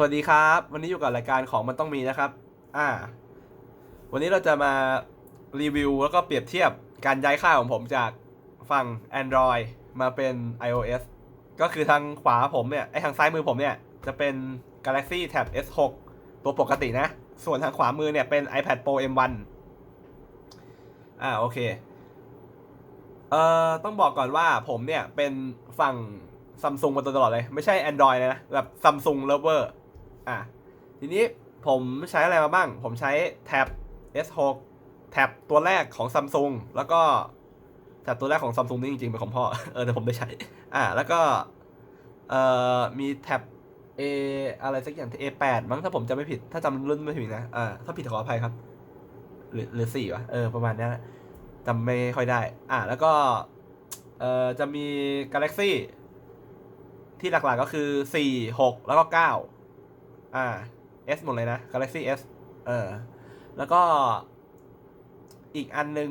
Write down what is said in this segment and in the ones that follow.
สวัสดีครับ วันนี้อยู่กับรายการของมันต้องมีนะครับ อ่า วันนี้เราจะมารีวิวแล้วก็เปรียบเทียบการย้ายค่ายของผมจากฝั่ง Android มาเป็น iOS ก็คือทางขวาผมเนี่ยไอทางซ้ายมือผมเนี่ย จะเป็น Galaxy Tab S6 ตัวปกตินะ ส่วนทางขวามือเนี่ยเป็น iPad Pro M1 อ่าโอเค เอ่อต้องบอกก่อนว่าผมเนี่ยเป็นฝั่งซัมซุงมาตลอดเลย ไม่ใช่ Android เลยนะแบบซัมซุงเลเวอร์ อะทีนี้ผมใช้อะไรมาบ้าง ผมใช้แท็บ S6 แท็บตัวแรกของซัมซุงแล้วก็แท็บตัวแรกของซัมซุงนี่จริงๆเป็นของพ่อ เออแต่ผมได้ใช้ อะแล้วก็เอ่อมีแท็บ A อะไรสักอย่าง A8 มั้งถ้าผมจำไม่ผิด ถ้าจำรุ่นไม่ผิดนะ อ่า ถ้าผิดขออภัยครับ หรือหรือสี่วะ เออ ประมาณนี้จำไม่ค่อยได้ อะแล้วก็ เอ่อ จะมี Galaxy ที่หลักๆก็คือ 4 6 แล้วก็ 9 อ่า S หมดเลยนะ Galaxy S เออ แล้วก็อีกอันนึง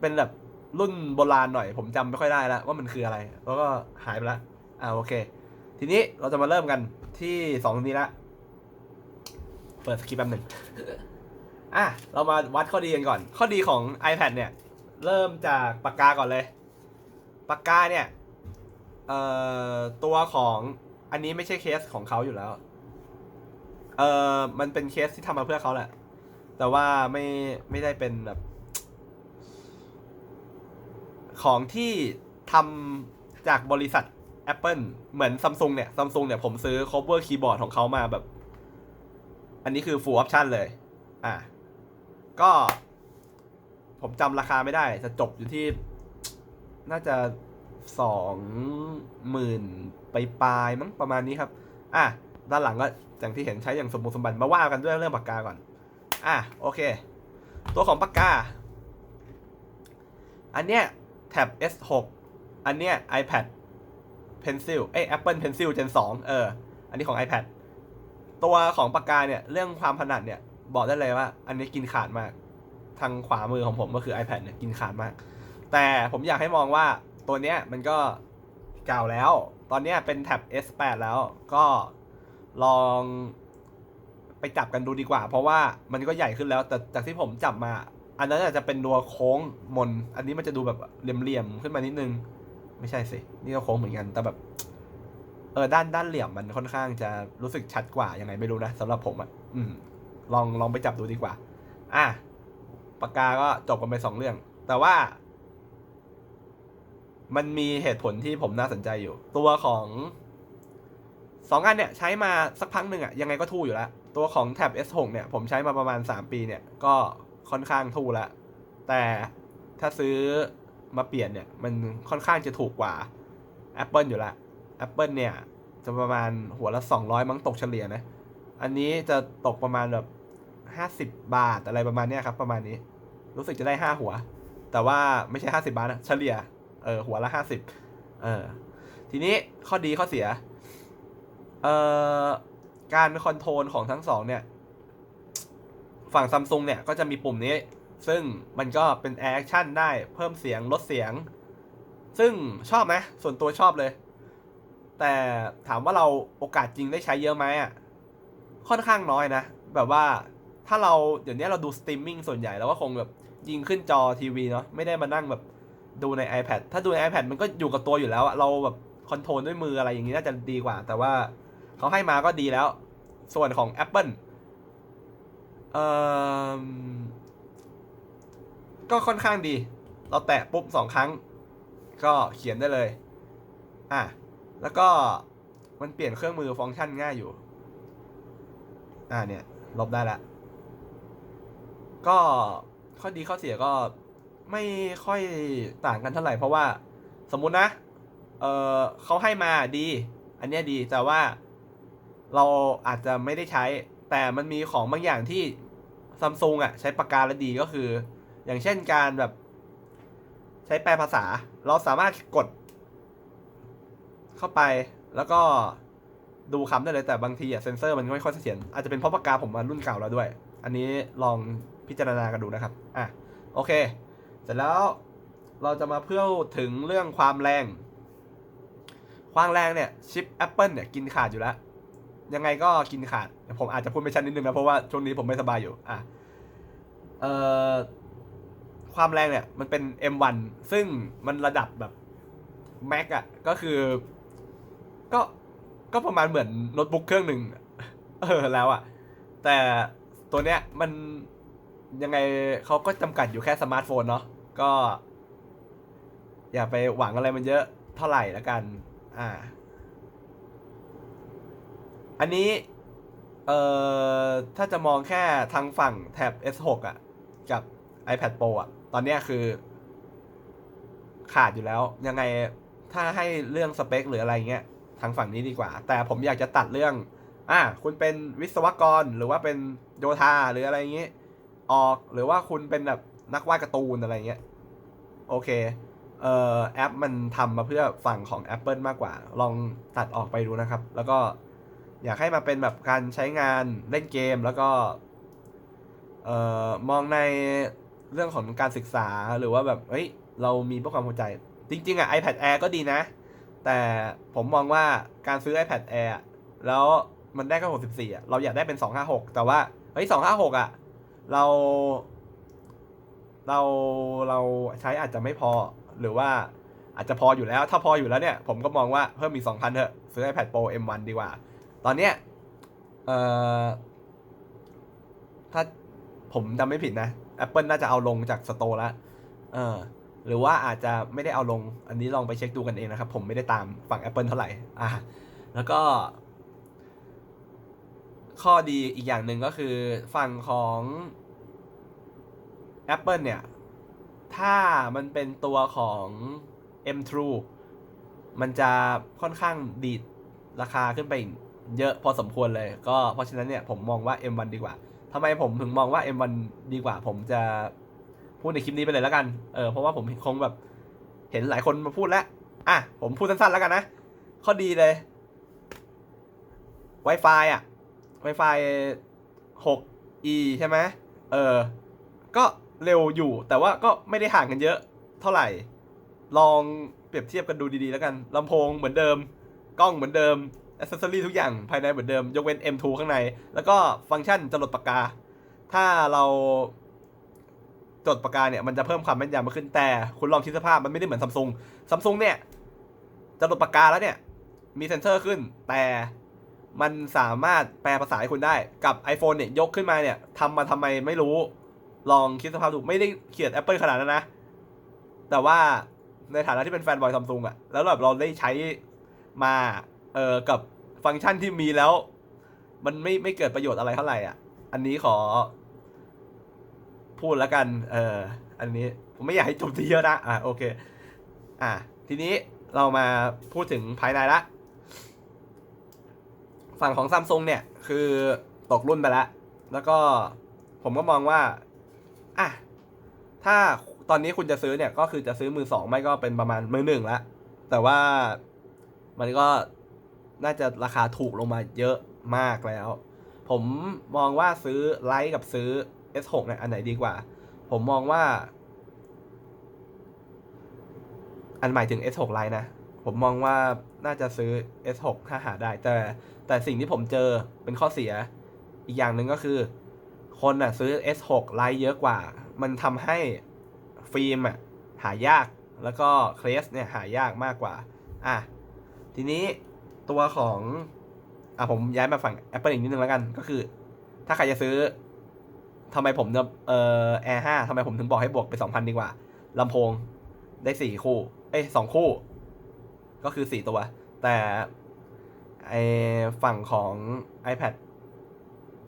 เป็นแบบรุ่นโบราณหน่อย ผมจำไม่ค่อยได้แล้วว่ามันคืออะไร แล้วก็หายไปละอ่าโอเค ทีนี้เราจะมาเริ่มกันที่สองตรงนี้ละ เปิดสคริปต์แป๊บหนึ่งอะ เรามาวัดข้อดีกันก่อน ข้อดีของ iPad เนี่ย เริ่มจากปากกาก่อนเลย ปากกาเนี่ย เอ่อ ตัวของอันนี้ไม่ใช่เคสของเขาอยู่แล้ว เออมันเป็นเคสที่ทำมาเพื่อเขาแหละ แต่ว่าไม่ไม่ได้เป็นแบบ ของที่ทำจากบริษัท Apple เหมือนซัมซุงเนี่ยซัมซุงเนี่ยผมซื้อ cover keyboard ของเขามาแบบ อันนี้คือ full option เลย อะ ก็ ผมจำราคาไม่ได้ จะจบอยู่ที่ น่าจะสองหมื่นไปปลายๆมั้งประมาณนี้ครับ อะ ด้านหลังก็อย่างที่เห็นใช้อย่างสมบูรณ์สมบัติมาว่ากันด้วยเรื่องปากกาก่อน อะโอเค ตัวของปากกา อันเนี้ยแท็บ S6 อันเนี้ย iPad Pencil เอ้ย Apple Pencil Gen 2 เออ อันนี้ของ iPad ตัวของปากกาเนี่ยเรื่องความถนัดเนี่ยบอกได้เลยว่า อันนี้กินขาดมาก ทางขวามือของผมก็คือ iPad เนี่ยกินขาดมาก แต่ผมอยากให้มองว่าตัวเนี้ยมันก็เก่าแล้ว ตอนเนี้ยเป็นแท็บ S8 แล้วก็ ลองไปจับกันดูดีกว่า เพราะว่ามันก็ใหญ่ขึ้นแล้ว แต่จากที่ผมจับมา อันนั้นอาจจะเป็นตัวโค้งมน อันนี้มันจะดูแบบเหลี่ยมๆขึ้นมานิดนึง ไม่ใช่สิ นี่ก็โค้งเหมือนกัน แต่แบบ เออด้านด้านเหลี่ยมมันค่อนข้างจะรู้สึกชัดกว่ายังไงไม่รู้นะสำหรับผมอะอืม ลองลองไปจับดูดีกว่า อะปากกาก็จบกันไปสองเรื่อง แต่ว่า มันมีเหตุผลที่ผมน่าสนใจอยู่ ตัวของ สองอันเนี่ยใช้มาสักพักหนึ่งอะยังไงก็ทู่อยู่แล้วตัวของแท็บ S6 เนี่ยผมใช้มาประมาณ 3 ปีเนี่ยก็ค่อนข้างทู่แล้วแต่ถ้าซื้อมาเปลี่ยนเนี่ยมันค่อนข้างจะถูกกว่า Apple อยู่แล้ว Apple เนี่ยจะประมาณหัวละ 200 มั้งตกเฉลี่ยนะ อันนี้จะตกประมาณแบบ 50 บาทอะไรประมาณเนี้ยครับ ประมาณนี้รู้สึกจะได้ 5 หัว แต่ว่าไม่ใช่ 50 บาทนะเฉลี่ยเออหัวละห้าสิบเออทีนี้ข้อดีข้อเสีย เอ่อการคอนโทรลของทั้งสองเนี่ย ฝั่งซัมซุงเนี่ยก็จะมีปุ่มนี้ ซึ่งมันก็เป็น Air Action ได้เพิ่มเสียงลดเสียง ซึ่งชอบไหมส่วนตัวชอบเลย แต่ถามว่าเราโอกาสจริงได้ใช้เยอะไหมอะค่อนข้างน้อยนะ แบบว่าถ้าเราเดี๋ยวนี้เราดูสตรีมมิ่งส่วนใหญ่เราก็คงแบบยิงขึ้นจอทีวีเนาะไม่ได้มานั่งแบบดูใน iPad ถ้าดูใน iPad มันก็อยู่กับตัวอยู่แล้วอะเราแบบคอนโทรลด้วยมืออะไรอย่างนี้น่าจะดีกว่า แต่ว่า เขาให้มาก็ดีแล้ว ส่วนของ Apple เอ่อก็ค่อนข้างดี เราแตะปุ๊บสองครั้ง ก็เขียนได้เลย อะ แล้วก็มันเปลี่ยนเครื่องมือฟังก์ชันง่ายอยู่ อ่าเนี่ย ลบได้ละ ก็ข้อดีข้อเสียก็ไม่ค่อยต่างกันเท่าไหร่ เพราะว่าสมมุตินะ เออเขาให้มาดี อันเนี้ยดีแต่ว่า เราอาจจะไม่ได้ใช้ แต่มันมีของบางอย่างที่ซัมซุงอะใช้ปากกาแล้วดีก็คือ อย่างเช่นการแบบ ใช้แปลภาษา เราสามารถกด เข้าไปแล้วก็ดูคำได้เลยแต่บางทีอะเซนเซอร์มันไม่ค่อยเสถียรอาจจะเป็นเพราะปากกาผมมารุ่นเก่าแล้วด้วย อันนี้ลองพิจารณากันดูนะครับ อะ โอเค เสร็จแล้วเราจะมาเพื่อถึงเรื่องความแรง ความแรงเนี่ยชิป Apple เนี่ยกินขาดอยู่แล้ว ยังไงก็กินขาด ผมอาจจะพูดไม่ชัดนิดนึงนะเพราะว่าช่วงนี้ผมไม่สบายอยู่ อะเอ่อความแรงเนี่ย มันเป็น M1 ซึ่งมันระดับแบบแม็กอะก็คือ ก็ก็ประมาณเหมือนโน้ตบุ๊กเครื่องหนึ่งเออแล้วอะแต่ตัวเนี้ยมันยังไงเขาก็จำกัดอยู่แค่สมาร์ทโฟนเนาะก็ อย่าไปหวังอะไรมันเยอะเท่าไหร่แล้วกัน อ่า อันนี้เอ่อถ้าจะมองแค่ทางฝั่งแท็บ S6 อะกับ iPad Pro อะตอนนี้คือ ขาดอยู่แล้ว ยังไงถ้าให้เรื่องสเปคหรืออะไรเงี้ย ทางฝั่งนี้ดีกว่า แต่ผมอยากจะตัดเรื่อง อะคุณเป็นวิศวกรหรือว่าเป็นโยธาหรืออะไรเงี้ยออกหรือว่าคุณเป็นแบบนักวาดการ์ตูนอะไรเงี้ย โอเคเอ่อแอปมันทำมาเพื่อฝั่งของ Apple มากกว่า ลองตัดออกไปดูนะครับ แล้วก็ อยากให้มาเป็นแบบการใช้งานเล่นเกมแล้วก็ เอ่อมองในเรื่องของการศึกษาหรือว่าแบบเฮ้ยเรามีพวกความเข้าใจ จริง ๆอะ iPad Air ก็ดีนะ แต่ผมมองว่าการซื้อ iPad Air แล้วมันได้แค่64อะเราอยากได้เป็น 256 แต่ว่าเฮ้ย256 อะ เรา เราเราใช้อาจจะไม่พอหรือว่าอาจจะพออยู่แล้ว ถ้าพออยู่แล้วเนี่ย ผมก็มองว่าเพิ่มอีก2,000เถอะ ซื้อ iPad Pro M1 ดีกว่า ตอนเนี้ยเอ่อถ้าผมจำไม่ผิดนะ Apple น่าจะเอาลงจากสโตร์ล้วเออหรือว่าอาจจะไม่ได้เอาลงอันนี้ลองไปเช็คดูกันเองนะครับ ผมไม่ได้ตามฝั่ง Apple เท่าไหร่อะแล้วก็ ข้อดีอีกอย่างหนึ่งก็คือฝั่งของ Apple เนี่ย ถ้ามันเป็นตัวของ M True มันจะค่อนข้างดีดราคาขึ้นไป เยอะพอสมควรเลย ก็เพราะฉะนั้นเนี่ยผมมองว่า M1 ดีกว่าทำไมผมถึงมองว่า M1 ดีกว่า ผมจะพูดในคลิปนี้ไปเลยแล้วกัน เออเพราะว่าผมคงแบบเห็นหลายคนมาพูดแล้ว อะ ผมพูดสั้นๆแล้วกันนะ ข้อดีเลย Wi-Fi อะ Wi-Fi 6E ใช่ไหมเออ ก็เร็วอยู่ แต่ว่าก็ไม่ได้ห่างกันเยอะเท่าไหร่ ลองเปรียบเทียบกันดูดีๆแล้วกันลำโพงเหมือนเดิม กล้องเหมือนเดิม อ c เซสซอรี่ทุกอย่างภายในเหมือนเดิม ยกเว้น M2 ข้างใน แล้วก็ฟังก์ชันจดปากกา ถ้าเราจดปากกาเนี่ยมันจะเพิ่มความแม่นยำมากขึ้นแต่ คุณลองคิดสภาพมันไม่ได้เหมือนซัมซุงซัมซุงเนี่ยจดปากกาแล้วเนี่ย มีเซนเซอร์ขึ้น แต่มันสามารถแปลภาษาให้คุณได้กับ iPhone เนี่ยยกขึ้นมาเนี่ยทำมาทำไมไม่รู้ ลองคิดสภาพดูไม่ได้เขียน Apple ขนาดนั้นนะ แต่ว่าในฐานะที่เป็นแฟนบอยซัมซุงอะแล้วแบบเราได้ใช้มา เออกับฟังก์ชันที่มีแล้ว มันไม่ไม่เกิดประโยชน์อะไรเท่าไหร่อะ อันนี้ขอ พูดแล้วกัน เอออันนี้ผมไม่อยากให้จบทีเยอะนะอะโอเค อะทีนี้เรามาพูดถึงภายในละ ฝั่งของซัมซุงเนี่ย คือตกรุ่นไปแล้ว แล้วก็ผมก็มองว่าอะถ้าตอนนี้คุณจะซื้อเนี่ย ก็คือจะซื้อมือสองไม่ก็เป็นประมาณมือหนึ่งละแต่ว่ามันก็ น่าจะราคาถูกลงมาเยอะมากแล้ว ผมมองว่าซื้อไลท์กับซื้อ S6 เนี่ยอันไหนดีกว่า ผมมองว่า อันหมายถึง S6 ไลท์นะ ผมมองว่าน่าจะซื้อ S6 ถ้าหาได้ แต่แต่สิ่งที่ผมเจอเป็นข้อเสีย อีกอย่างหนึ่งก็คือ คนอะซื้อ S6 ไลท์เยอะกว่า มันทำให้ฟิล์มอะหายากแล้วก็เคลสเนี่ยหายากมากกว่า อะ ทีนี้ ตัวของอะผมย้ายมาฝั่ง Apple อีกนิดนึงแล้วกัน ก็คือ ถ้าใครจะซื้อทำไมผมจะเอ่อ Air 5ทำไมผมถึงบอกให้บวกไป2,000ดีกว่าลำโพงได้4คู่ เอ้ยสองคู่ ก็คือ4ตัว แต่ไอฝั่งของ iPad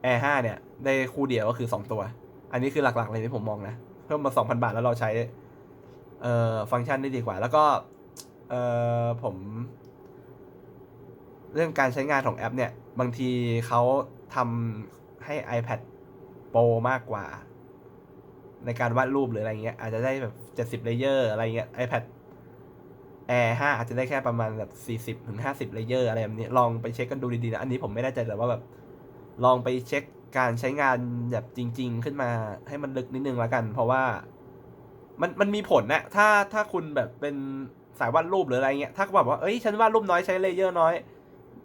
Air 5 เนี่ย ได้คู่เดียวก็คือ2ตัว อันนี้คือหลักๆเลยที่ผมมองนะ เพิ่มมา2,000บาทแล้วเราใช้ เอ่อฟังก์ชันได้ดีกว่า แล้วก็ เอ่อผม เรื่องการใช้งานของแอปเนี่ย บางทีเขาทำให้ iPad Pro มากกว่า ในการวาดรูปหรืออะไรเงี้ย อาจจะได้แบบ 70 เลเยอร์อะไรเงี้ย iPad Air 5 อาจจะได้แค่ประมาณแบบ 40ถึง50 เลเยอร์อะไรแบบนี้ ลองไปเช็คกันดูดีๆนะ อันนี้ผมไม่แน่ใจแต่ว่าแบบ ลองไปเช็คการใช้งานแบบจริง ๆ ขึ้นมาให้มันลึกนิดนึงแล้วกัน เพราะว่ามันมันมีผลนะถ้าถ้าคุณแบบเป็นสายวาดรูปหรืออะไรเงี้ย ถ้าแบบว่า เอ้ย ฉันวาดรูปน้อยใช้เลเยอร์น้อย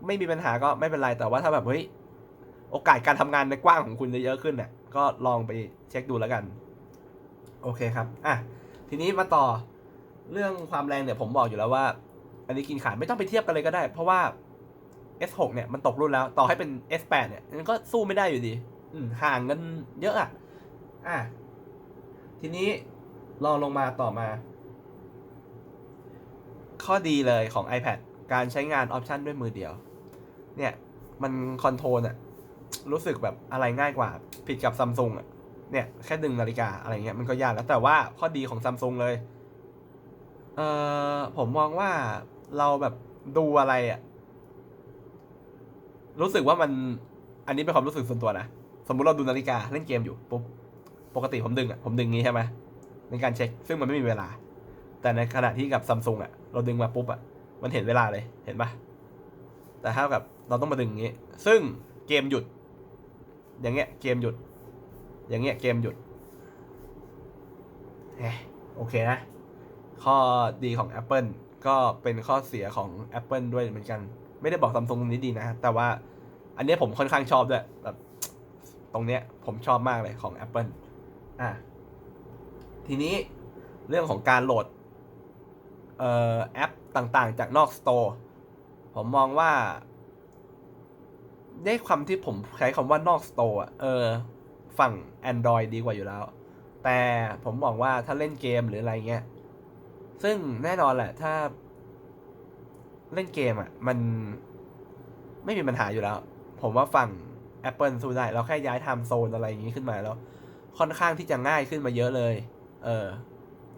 ไม่มีปัญหาก็ไม่เป็นไร แต่ว่าถ้าแบบเฮ้ยโอกาสการทำงานในกว้างของคุณจะเยอะขึ้นเนี่ยก็ลองไปเช็คดูแล้วกัน โอเคครับอะทีนี้มาต่อเรื่องความแรงเนี่ยผมบอกอยู่แล้วว่า อันนี้กินขาดไม่ต้องไปเทียบกันเลยก็ได้ เพราะว่า S6 เนี่ยมันตกรุ่นแล้ว ต่อให้เป็น S8 เนี่ยมันก็สู้ไม่ได้อยู่ดี อืห่างกันเยอะอะอะทีนี้ลองลงมาต่อมา ข้อดีเลยของ iPad การใช้งานออปชันด้วยมือเดียว เนี่ย มันคอนโทรลอะรู้สึกแบบอะไรง่ายกว่า ผิดกับซัมซุงอะเนี่ยแค่ดึงนาฬิกาอะไรเงี้ยมันก็ยากแล้วแต่ว่าข้อดีของซัมซุงเลย เอ่อผมมองว่าเราแบบดูอะไรอะรู้สึกว่ามัน อันนี้เป็นความรู้สึกส่วนตัวนะ สมมุติเราดูนาฬิกาเล่นเกมอยู่ปุ๊บปกติผมดึงอะผมดึงงี้ใช่ไหมในการเช็ค ซึ่งมันไม่มีเวลา แต่ในขณะที่กับซัมซุงอะเราดึงมาปุ๊บอะมันเห็นเวลาเลยเห็นปะแต่ถ้ากับ เราต้องมาดึงอย่างงี้ ซึ่งเกมหยุด อย่างเงี้ย เกมหยุด อย่างเงี้ย เกมหยุดเฮ้โอเคนะ ข้อดีของ Apple ก็เป็นข้อเสียของ Apple ด้วยเหมือนกัน ไม่ได้บอกซัมซุงนี้ดีนะ แต่ว่าอันนี้ผมค่อนข้างชอบด้วยแบบตรงเนี้ยผมชอบมากเลยของ Apple อะ ทีนี้เรื่องของการโหลดเอ่อแอปต่างๆ จากนอกสโตร์ผมมองว่า ได้ความที่ผมใช้คำว่านอกสโตร์เออ ฝั่ง Android ดีกว่าอยู่แล้ว แต่ผมบอกว่าถ้าเล่นเกมหรืออะไรเงี้ย ซึ่งแน่นอนแหละ ถ้าเล่นเกมอะ มันไม่มีปัญหาอยู่แล้ว ผมว่าฝั่ง Apple สู้ได้ เราแค่ย้ายไทม์โซนอะไรอย่างนี้ขึ้นมาแล้ว ค่อนข้างที่จะง่ายขึ้นมาเยอะเลย เออ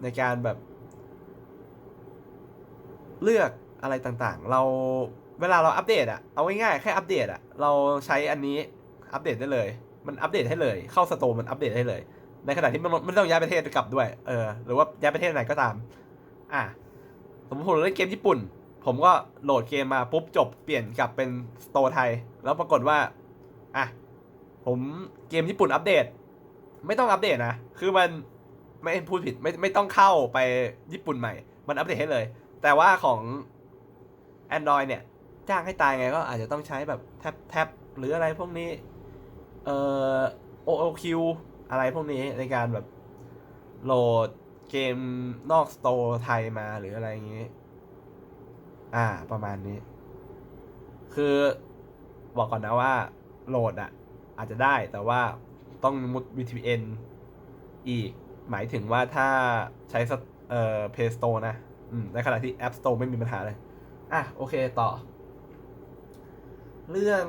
ในการแบบ เลือกอะไรต่างๆ เรา เวลาเราอัปเดตอะเอาง่ายๆแค่อัปเดตอะเราใช้อันนี้อัปเดตได้เลย มันอัปเดตให้เลย เข้าสโตร์มันอัปเดตให้เลย ในขณะที่มันไม่ต้องย้ายประเทศกลับด้วย เออ หรือว่าย้ายประเทศไหนก็ตาม อะ สมมติผมเล่นเกมญี่ปุ่น ผมก็โหลดเกมมาปุ๊บจบเปลี่ยนกลับเป็นสโตร์ไทย แล้วปรากฏว่า อะ ผมเกมญี่ปุ่นอัปเดต ไม่ต้องอัปเดตนะ คือมันไม่พูดผิดไม่ไม่ต้องเข้าไปญี่ปุ่นใหม่ มันอัปเดตให้เลย แต่ว่าของ Android เนี่ย จ้างให้ตายไงก็อาจจะต้องใช้แบบแท็บแท็บหรืออะไรพวกนี้เอ่อ OOQ อะไรพวกนี้ในการแบบโหลดเกมนอกสโตร์ไทยมาหรืออะไรอย่างนี้ อ่า ประมาณนี้ คือบอกก่อนนะว่าโหลดอะอาจจะได้แต่ว่าต้องมุด VPN อีก หมายถึงว่าถ้าใช้สตเอ่อ Play Store นะ อืม ในขณะที่ App Store ไม่มีปัญหาเลย อะ โอเคต่อ เรื่อง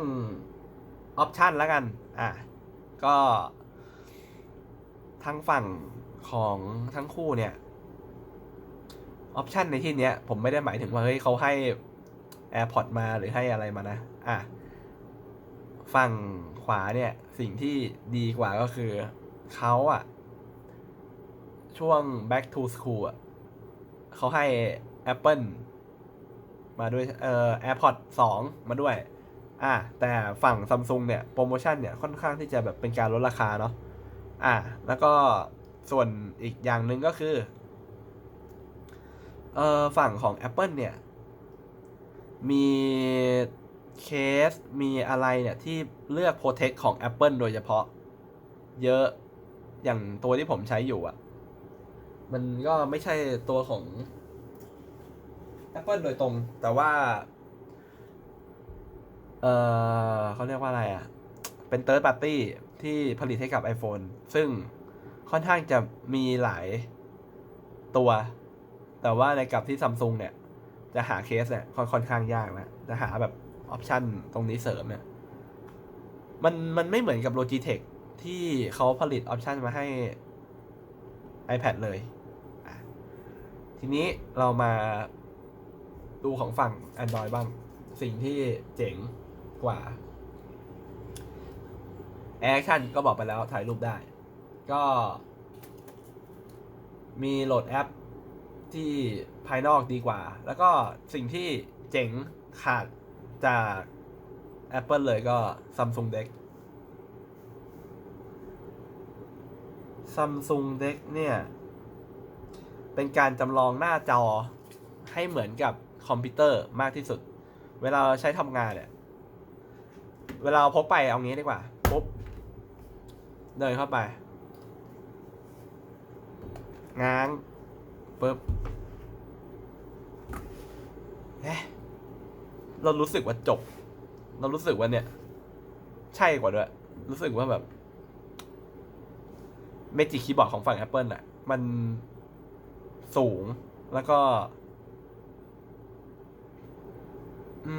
ออปชันแล้วกัน อะ ก็ทั้งฝั่งของทั้งคู่เนี่ยออปชันในที่เนี้ย ผมไม่ได้หมายถึงว่าเฮ้ยเขาให้ AirPod มาหรือให้อะไรมานะ อะ ฝั่งขวาเนี่ย สิ่งที่ดีกว่าก็คือเขาอะช่วง back to school อะเขาให้ Apple มาด้วย เอ่อ AirPod 2มาด้วย อะแต่ฝั่งซัมซุงเนี่ยโปรโมชั่นเนี่ยค่อนข้างที่จะแบบเป็นการลดราคาเนาะอะแล้วก็ส่วนอีกอย่างหนึ่งก็คือเอ่อฝั่งของ Apple เนี่ย มีเคสมีอะไรเนี่ย ที่เลือก Protect ของ Apple โดยเฉพาะ เยอะอย่างตัวที่ผมใช้อยู่อะ มันก็ไม่ใช่ตัวของ Apple โดยตรง แต่ว่า เออเขาเรียกว่าอะไรอะเป็น Third Party ที่ผลิตให้กับ iPhone ซึ่งค่อนข้างจะมีหลายตัว แต่ว่าในกับที่ซัมซุงเนี่ย จะหาเคสเนี่ยค่อนข้างยากนะ จะหาแบบออปชันตรงนี้เสริมเนี่ย มันมันไม่เหมือนกับ Logitech ที่เขาผลิตออปชันมาให้ iPad เลย ทีนี้เรามาดูของฝั่ง Android บ้าง สิ่งที่เจ๋ง กว่า Action ก็บอกไปแล้วถ่ายรูปได้ ก็ มีโหลดแอปที่ภายนอกดีกว่า แล้วก็สิ่งที่เจ๋งขาดจาก Apple เลยก็ Samsung Deck Samsung Deck เนี่ย เป็นการจำลองหน้าจอให้เหมือนกับคอมพิวเตอร์มากที่สุด เวลาเราใช้ทำงานเนี่ย เวลาเราพกไปเอางี้ดีกว่าปุ๊บเดินเข้าไป ง้างปุ๊บเอ๊ะเรารู้สึกว่าจบ เรารู้สึกว่าเนี่ย ใช่กว่าด้วย รู้สึกว่าแบบเมจิคีย์บอร์ดของฝั่ง Apple อะมันสูงแล้วก็ อื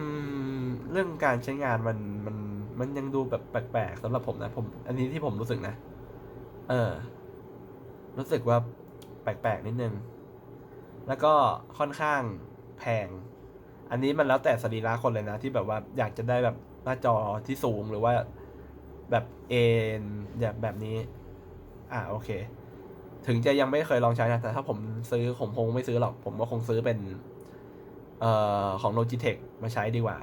ม เรื่องการใช้งานมันมัน มันยังดูแบบแปลกๆสำหรับผมนะผม อันนี้ที่ผมรู้สึกนะ เออ รู้สึกว่าแปลกๆนิดนึง แล้วก็ค่อนข้างแพง อันนี้มันแล้วแต่สรีระคนเลยนะ ที่แบบว่าอยากจะได้แบบหน้าจอที่สูงหรือว่าแบบเอ็นแบบแบบนี้ อ่าโอเค ถึงจะยังไม่เคยลองใช้นะแต่ถ้าผมซื้อผมคงไม่ซื้อหรอก ผมก็คงซื้อเป็น เอ่อของ Logitech มาใช้ดีกว่า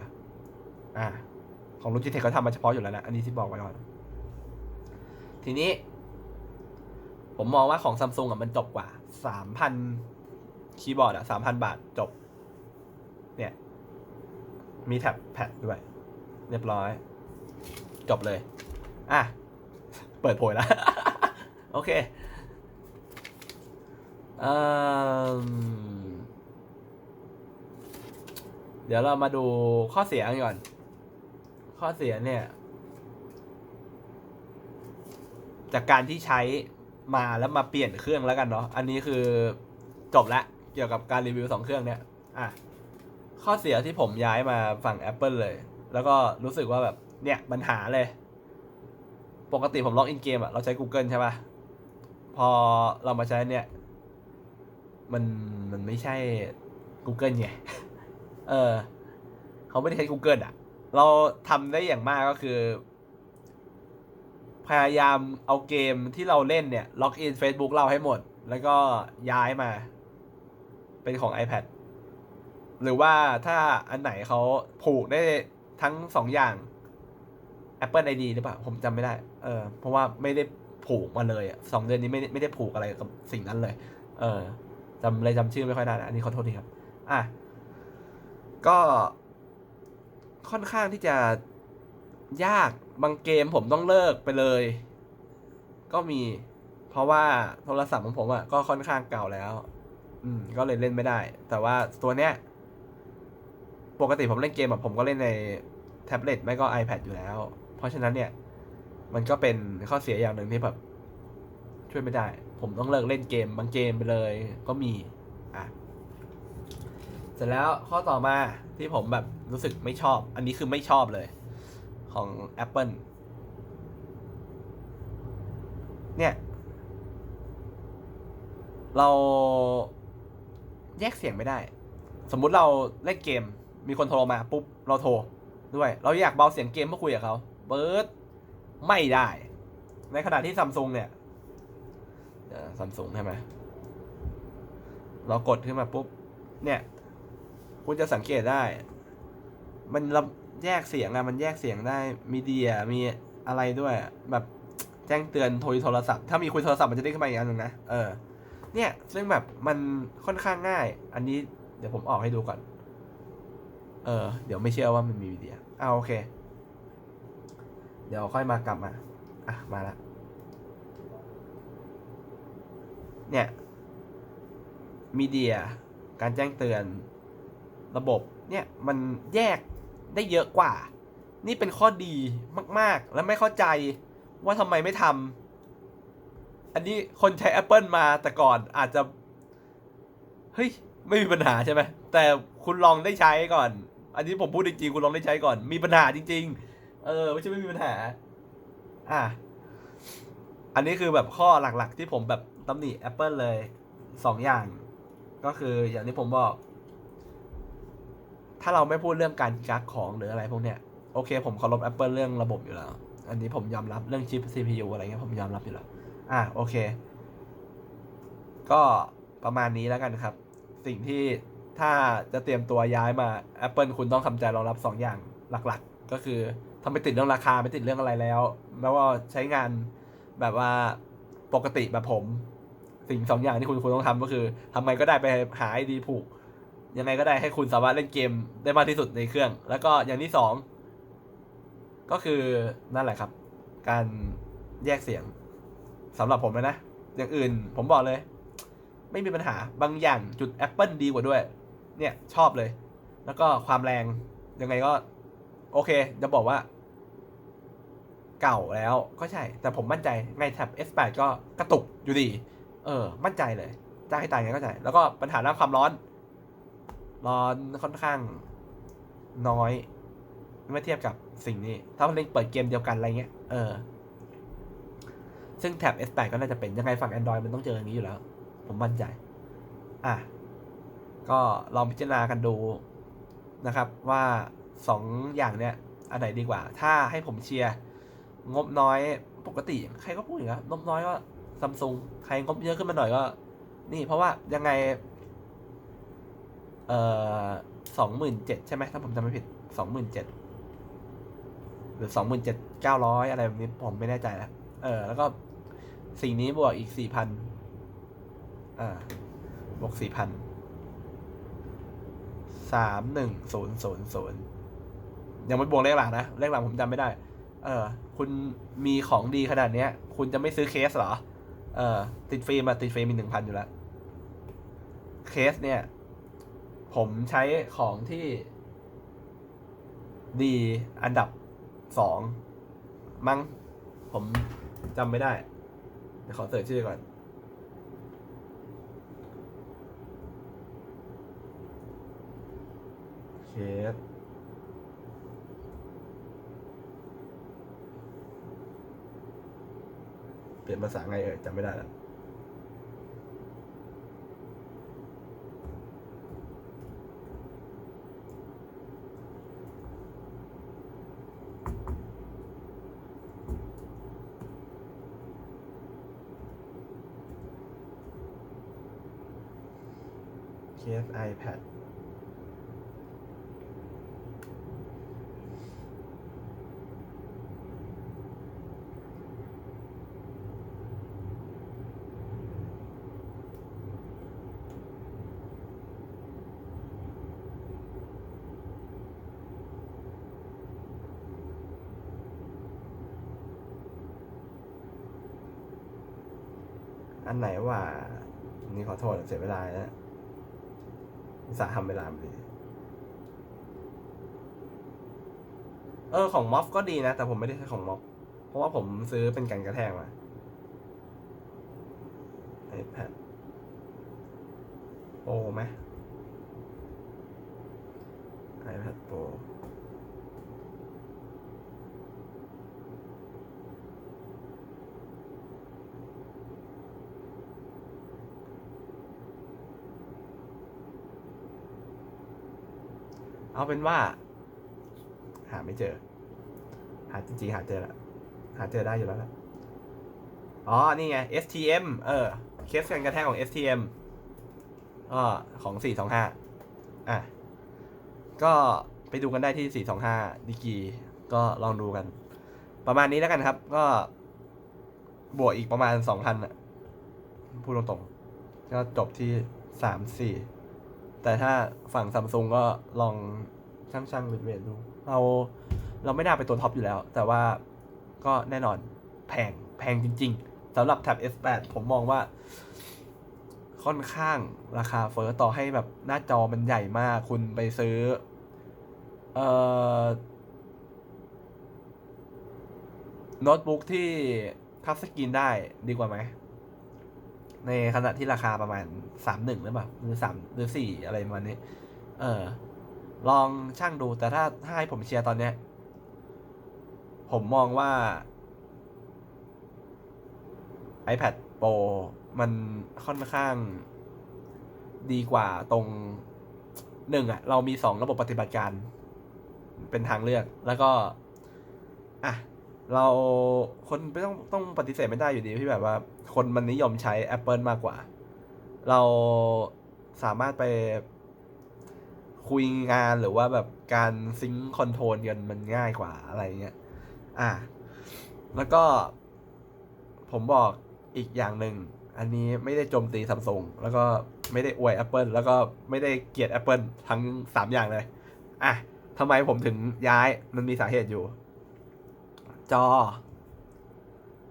อ่า ของ Logitech เขาทำมาเฉพาะอยู่แล้วนะ อันนี้ที่บอกไว้ก่อน ทีนี้ ผมมองว่าของซัมซุงอะมันจบกว่าสามพันคีย์บอร์ดอะสามพันบาทจบ เนี่ย มีแท็บแพดด้วย เรียบร้อย จบเลย อะ เปิดโผยแล้ว โอเคเอเดี๋ยวเรามาดูข้อเสียกันก่อน ข้อเสียเนี่ย จากการที่ใช้มาแล้วมาเปลี่ยนเครื่องแล้วกันเนาะอันนี้คือจบละเกี่ยวกับการรีวิวสองเครื่องเนี่ยอะข้อเสียที่ผมย้ายมาฝั่ง Apple เลย แล้วก็รู้สึกว่าแบบเนี่ยปัญหาเลย ปกติผมล็อกอินเกมอะเราใช้ Google ใช่ปะพอเรามาใช้เนี่ย มันมันไม่ใช่ Google ไงเออ เขาไม่ได้ใช้ Google อะ เราทำได้อย่างมากก็คือ พยายามเอาเกมที่เราเล่นเนี่ยล็อกอิน Facebook เราให้หมด แล้วก็ย้ายมา เป็นของ iPad หรือว่าถ้าอันไหนเขาผูกได้ทั้งสองอย่าง Apple ID หรือเปล่า ผมจำไม่ได้ เออ เพราะว่าไม่ได้ผูกมาเลยสองเดือนนี้ไม่ได้ไม่ได้ผูกอะไรกับสิ่งนั้นเลย เออจำเลยจำชื่อไม่ค่อยได้นะ อันนี้ขอโทษทีครับ อะ ก็ ค่อนข้างที่จะยากบางเกมผมต้องเลิกไปเลย ก็มี เพราะว่าโทรศัพท์ของผมอะก็ค่อนข้างเก่าแล้ว อืม ก็เลยเล่นไม่ได้ แต่ว่าตัวเนี้ย ปกติผมเล่นเกมแบบผมก็เล่นในแท็บเล็ตไม่ก็ iPad อยู่แล้ว เพราะฉะนั้นเนี่ย มันก็เป็นข้อเสียอย่างหนึ่งที่แบบช่วยไม่ได้ ผมต้องเลิกเล่นเกมบางเกมไปเลย ก็มี เสร็จแล้วข้อต่อมาที่ผมแบบรู้สึกไม่ชอบ อันนี้คือไม่ชอบเลย ของ Apple เนี่ย เราแยกเสียงไม่ได้ สมมุติเราเล่นเกม มีคนโทรมาปุ๊บ เราโทรด้วย เราอยากเบาเสียงเกมเพื่อคุยกับเขาเบิร์ดไม่ได้ ในขณะที่ซัมซุงเนี่ยซัมซุงใช่ไหมเรากดขึ้นมาปุ๊บ เนี่ย คุณจะสังเกตได้ มันระแยกเสียงอะมันแยกเสียงได้มีเดียมีอะไรด้วย แบบแจ้งเตือนโทรโทรศัพท์ ถ้ามีคุยโทรศัพท์มันจะได้ขึ้นมาอีกอันหนึ่งนะเออเนี่ยซึ่งแบบมันค่อนข้างง่าย อันนี้เดี๋ยวผมออกให้ดูก่อน เออ เดี๋ยวไม่เชื่อว่ามันมีวิดีโออ่าโอเค เดี๋ยวค่อยมากลับมา อะ มาละ เนี่ย มีเดีย การแจ้งเตือน ระบบเนี่ยมันแยกได้เยอะกว่า นี่เป็นข้อดีมากๆ และไม่เข้าใจว่าทำไมไม่ทำอันนี้คนใช้ Apple มาแต่ก่อนอาจจะ เฮ้ย ไม่มีปัญหาใช่ไหมแต่คุณลองได้ใช้ก่อน อันนี้ผมพูดจริงๆ คุณลองได้ใช้ก่อน มีปัญหาจริง ๆ เออไม่ใช่ไม่มีปัญหา อะอันนี้คือแบบข้อหลักๆ ที่ผมแบบตำหนิ Apple เลยสองอย่าง ก็คืออย่างที่ผมบอก ถ้าเราไม่พูดเรื่องการกักของหรืออะไรพวกเนี้ยโอเค ผมเคารพ Apple เรื่องระบบอยู่แล้ว อันนี้ผมยอมรับเรื่องชิป CPU อะไรเงี้ยผมยอมรับอยู่แล้ว อะโอเค ก็ประมาณนี้แล้วกันครับ สิ่งที่ถ้าจะเตรียมตัวย้ายมา Apple คุณต้องทำใจรองรับ 2 อย่างหลักๆก็คือทำไมติดเรื่องราคาไม่ติดเรื่องอะไรแล้วแล้วว่าใช้งานแบบว่าปกติแบบผม สิ่งสองอย่างที่คุณคุณต้องทำก็คือทำไงก็ได้ไปหาไอดีผูก ยังไงก็ได้ให้คุณสามารถเล่นเกมได้มากที่สุดในเครื่อง แล้วก็อย่างที่สองก็คือนั่นแหละครับ การแยกเสียงสำหรับผมเลยนะ อย่างอื่นผมบอกเลย ไม่มีปัญหาบางอย่างจุด Apple ดีกว่าด้วย เนี่ยชอบเลย แล้วก็ความแรงยังไงก็ โอเค จะบอกว่า เก่าแล้วก็ใช่ แต่ผมมั่นใจไงแท็บ S8 ก็กระตุกอยู่ดี เออ มั่นใจเลย จ้าให้ตายไงก็ใช่แล้วก็ปัญหาเรื่องความร้อน ร้อนค่อนข้างน้อยเมื่อเทียบกับสิ่งนี้ ถ้าเล่นเปิดเกมเดียวกันอะไรเงี้ย เออ ซึ่งแท็บ S8 ก็น่าจะเป็นยังไงฝั่ง Android มันต้องเจออย่างนี้อยู่แล้ว ผมมั่นใจ อะ ก็ลองพิจารณากันดูนะครับว่าสองอย่างเนี้ยอันไหนดีกว่า ถ้าให้ผมเชียร์งบน้อยปกติ ใครก็พูดอย่างนี้งบน้อยก็ซัมซุงใครงบเยอะขึ้นมาหน่อยก็ นี่เพราะว่ายังไง เอ่อสองหมื่นเจ็ดใช่ไหมถ้าผมจำไม่ผิดสองหมื่นเจ็ดหรือสองหมื่นเจ็ดเก้าร้อยอะไรแบบนี้ผมไม่แน่ใจแล้วเออ แล้วก็สิ่งนี้บวกอีกสี่พันอ่าบวกสี่พันสามหนึ่งศูนย์ศูนย์ศูนย์ยังไม่บวกเลขหลังนะ เลขหลังผมจำไม่ได้ เออ คุณมีของดีขนาดเนี้ย คุณจะไม่ซื้อเคสเหรอ เออ ติดฟิล์มอะติดฟิล์มมีหนึ่งพันอยู่แล้ว เคสเนี่ย ผมใช้ของที่ดีอันดับสองมั้งผมจำไม่ได้เดี๋ยวขอเสิร์ชชื่อก่อน เคสเปลี่ยนภาษาไงเอ่ยจำไม่ได้แล้ว เคส iPad อันไหนว่า นี่ขอโทษเสียเวลาแล้ว ตส่าห์ทำเวลามาดีเออของม็อฟก็ดีนะ แต่ผมไม่ได้ใช้ของม็อฟเพราะว่าผมซื้อเป็นกันกระแทกมา iPad โอ้ไหม iPad Pro เอาเป็นว่า หาไม่เจอ หาจริงๆหาเจอแล้วหาเจอได้อยู่แล้วล่ะอ๋อ นี่ไง STM เออ เคสกันกระแทกของ STM ก็ของ 425 อะ ก็ไปดูกันได้ที่ 425ดีกีก็ลองดูกัน ประมาณนี้แล้วกันครับ ก็ บวกอีกประมาณ 2,000อะ พูดตรงๆ ก็จบที่ 3-4 แต่ถ้าฝั่งซัมซุงก็ลองช่างช่างๆเวทดู เราเราไม่น่าไปตัวท็อปอยู่แล้ว แต่ว่าก็แน่นอนแพงแพงจริง ๆสำหรับแท็บ S8 ผมมองว่า ค่อนข้างราคาเฟอ้อต่อให้แบบหน้าจอมันใหญ่มาก คุณไปซื้อ เอ่อโน้ตบุ๊กที่ทับสกรีนได้ดีกว่าไหม ในขณะที่ราคาประมาณสามหนึ่งหรือเปล่าหรือสามหรือสี่อะไรประมาณนี้ เออ ลองช่างดูแต่ถ้าถ้าให้ผมเชียร์ตอนเนี้ย ผมมองว่า iPad Pro มันค่อนข้างดีกว่าตรงหนึ่งอะเรามีสองระบบปฏิบัติการ เป็นทางเลือกแล้วก็ อะ เราคนไม่ต้องต้องปฏิเสธไม่ได้อยู่ดีที่แบบว่า คนมันนิยมใช้ Apple มากกว่า เราสามารถไปคุยงานหรือว่าแบบการซิงค์คอนโทรลกันมันง่ายกว่าอะไรเงี้ย อะ แล้วก็ผมบอกอีกอย่างหนึ่ง อันนี้ไม่ได้โจมตีซัมซุงแล้วก็ไม่ได้อวย Apple แล้วก็ไม่ได้เกลียด Apple ทั้งสามอย่างเลย อะทำไมผมถึงย้ายมันมีสาเหตุอยู่ จอ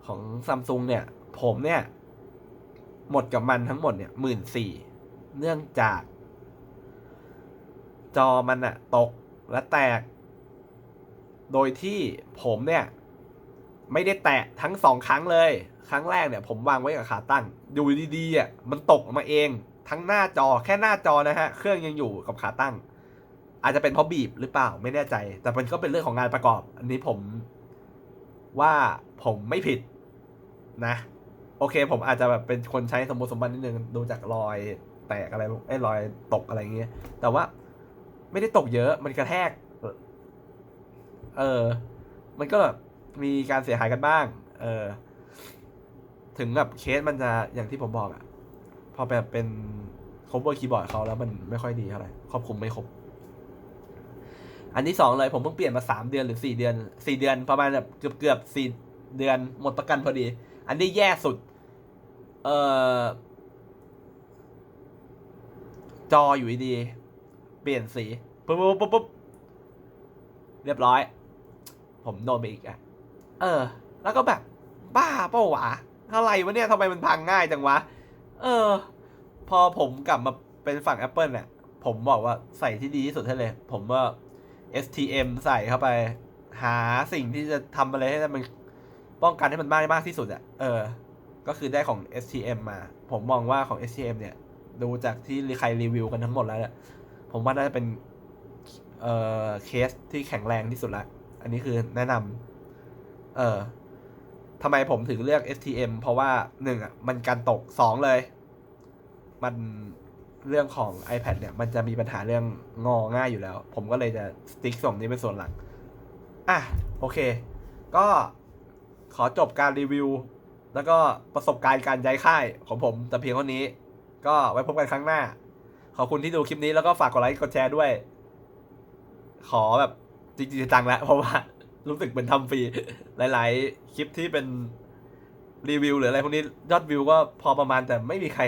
ของซัมซุงเนี่ย ผมเนี่ย หมดกับมันทั้งหมดเนี่ยหมื่นสี่เนื่องจาก จอมันอะตกและแตก โดยที่ผมเนี่ย ไม่ได้แตะทั้งสองครั้งเลย ครั้งแรกเนี่ย ผมวางไว้กับขาตั้งดูดีๆอะมันตกออกมาเอง ทั้งหน้าจอแค่หน้าจอนะฮะ เครื่องยังอยู่กับขาตั้ง อาจจะเป็นเพราะบีบหรือเปล่าไม่แน่ใจ แต่มันก็เป็นเรื่องของงานประกอบ อันนี้ผม ว่าผมไม่ผิดนะ โอเค ผมอาจจะแบบเป็นคนใช้สมมติสมบัตินิดนึงดูจากรอยแตกอะไรไอ้รอยตกอะไรอย่างเงี้ย แต่ว่าไม่ได้ตกเยอะมันกระแทก เออ มันก็แบบมีการเสียหายกันบ้าง เออ ถึงแบบเคสมันจะอย่างที่ผมบอกอะพอแบบเป็น cover keyboard เขาแล้วมันไม่ค่อยดีเท่าไหร่ครอบคุมไม่ครบ อันที่สองเลยผมเพิ่งเปลี่ยนมาสามเดือนหรือสี่เดือนสี่เดือนประมาณแบบเกือบเกือบสี่เดือนหมดประกันพอดี อันนี้แย่สุด เอ่อ จออยู่ดี เปลี่ยนสีปุ๊บปุ๊บปุ๊บบเรียบร้อย ผมโดนไปอีกอะเออ แล้วก็แบบ บ้าเปล่าวะอะไรวะเนี่ยทำไมมันพังง่ายจังวะ เออ พอผมกลับมาเป็นฝั่ง Apple เนี่ยผมบอกว่าใส่ที่ดีที่สุดให้เลย ผมว่า STM ใส่เข้าไป หาสิ่งที่จะทำอะไรให้มันป้องกันให้มันมากมากที่สุดอะเออ ก็คือได้ของ STM มา ผมมองว่าของ STM เนี่ย ดูจากที่ใครรีวิวกันทั้งหมดแล้วเนี่ยผมว่าน่าจะเป็น เอ่อ เคสที่แข็งแรงที่สุดละ อันนี้คือแนะนำเออทำไมผมถึงเลือก STM เพราะว่าหนึ่งอะ มันการตกสองเลย มัน เรื่องของ iPad เนี่ย มันจะมีปัญหาเรื่องงอง่ายอยู่แล้ว ผมก็เลยจะสติ๊กส่งนี้เป็นส่วนหลัก อะ โอเค ก็ขอจบการรีวิว แล้วก็ประสบการณ์การย้ายค่ายของผมแต่เพียงเท่านี้ ก็ไว้พบกันครั้งหน้า ขอบคุณที่ดูคลิปนี้แล้วก็ฝากกดไลค์กดแชร์ด้วย ขอแบบจริงๆจังแล้วเพราะว่ารู้สึกเป็นทำฟรีหลาย ๆ คลิปที่เป็น รีวิวหรืออะไรพวกนี้ยอดวิวก็พอประมาณแต่ไม่มีใคร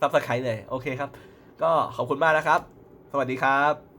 ซับสไครต์เลย โอเคครับ ก็ขอบคุณมากนะครับ สวัสดีครับ